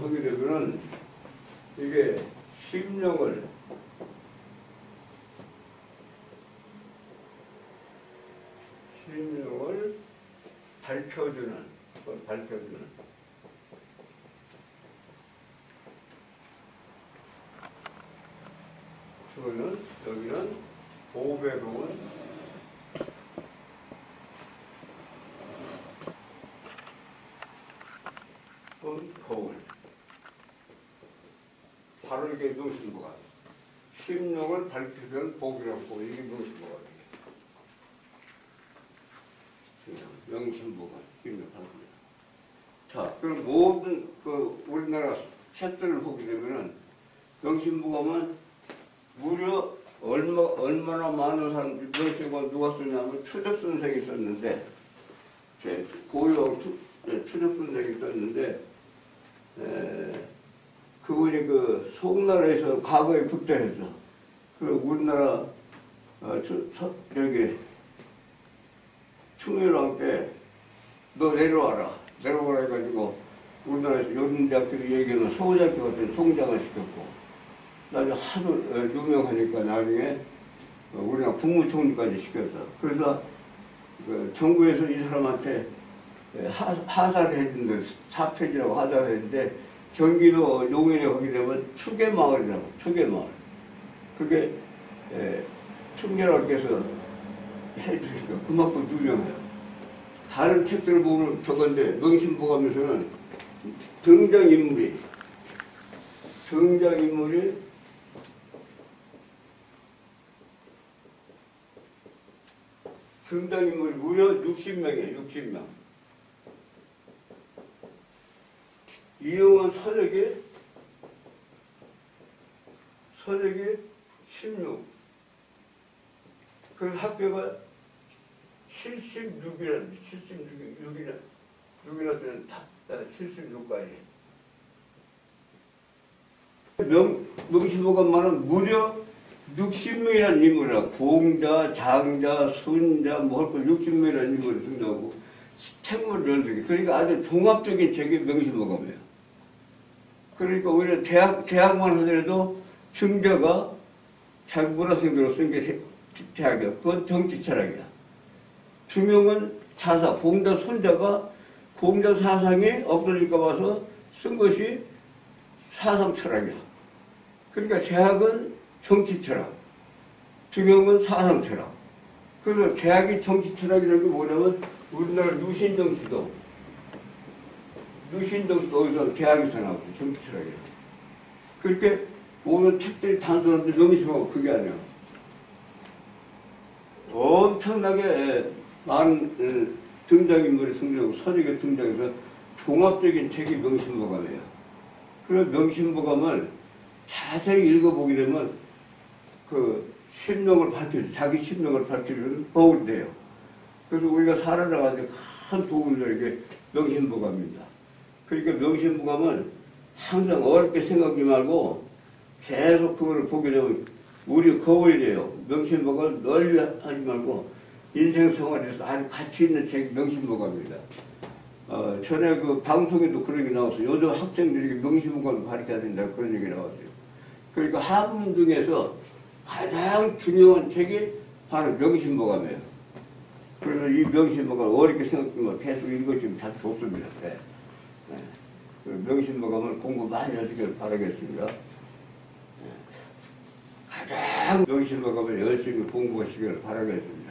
하게 되면은 이게 심령을 심령을 밝혀주는 밝혀주는. 그거는 여기는 보배로운 또 거울. 바로 이게 명심보감 심령을 밝히는 복이라고 이게 명심보감이에요. 명심보감 심령 밝히는 자 그럼 모든 그 우리나라 책들을 보게 되면은 명심보감은 무려 얼마, 얼마나 많은 사람들이 명심보감 누가 쓰냐면 추적 선생이 썼는데 제 네, 추적 선생이 썼는데 에, 그분이 그 송나라에서 과거에 국대해서 그 우리나라 어, 저, 저, 저기 충렬왕 때 너 내려와라. 내려와라 해가지고 우리나라에서 요즘대학교 얘기하면 서울대학교 같은 총장을 시켰고 나중에 하도 어, 유명하니까 나중에 어, 우리나라 국무총리까지 시켰어 그래서 그 정부에서 이 사람한테 예, 하, 하사를 했는데 사폐지라고 하사를 했는데 경기도 용인에 가게 되면 추계마을이라고 추계마을. 그게 에, 충렬학께서 해주니까 그만큼 유명해요. 다른 책들을 보면 저건데 명심보감에서는 등장인물이 등장인물이 등장인물이 무려 60명이에요 60명 이용한 서적이 서적이 16. 그 학교가 76이라는 76이나 6이나 되는 다 76까지. 명 명심보감만은 무려 60명이라는 인물이라 공자, 장자, 순자 뭐할거 60명이라는 인물이 등장하고 책물을 연속해. 그러니까 아주 종합적인 책이 명심보감이에요. 그러니까 오히려 대학, 대학만 하더라도 증자가 자기 문화생들로 쓴 게 대학이야. 그건 정치 철학이야. 중용은 자사, 공자 손자가 공자 사상이 없어질까 봐서 쓴 것이 사상 철학이야. 그러니까 대학은 정치 철학, 중용은 사상 철학. 그래서 대학이 정치 철학이라는 게 뭐냐면 우리나라 유신정 씨도 유신정 씨도 어디서 대학에서 나왔어 정치 철학이야. 그렇게 모든 책들이 단순한데 명심하고 그게 아니야. 엄청나게 많은 어, 등장인물이 등장하고 서적에 등장해서 종합적인 책이 명심보감이에요. 그런 명심보감을 자세히 읽어보게 되면 그 심령을 밝혀주 자기 심령을 밝혀주는 도움이 돼요. 그래서 우리가 살아나가는데 큰 도움을 되는 게 명심보감입니다. 그러니까 명심보감은 항상 어렵게 생각하지 말고 계속 그거를 보게 되면 우리 거울이 돼요. 명심보감을 널리 하지 말고 인생 생활에서 아주 가치 있는 책이 명심보감입니다. 어, 전에 그 방송에도 그런 게 나왔어요. 요즘 학생들에게 명심보감을 가르쳐야 된다 그런 얘기 나왔어요. 그러니까 학문 중에서 가장 중요한 책이 바로 명심보감이에요. 그래서 이 명심보감 어렵게 생각하면 계속 읽어주면 참 좋습니다. 네. 네. 그 명심보감을 공부 많이 하시길 바라겠습니다. 네. 가장 명심보감을 열심히 공부하시길 바라겠습니다.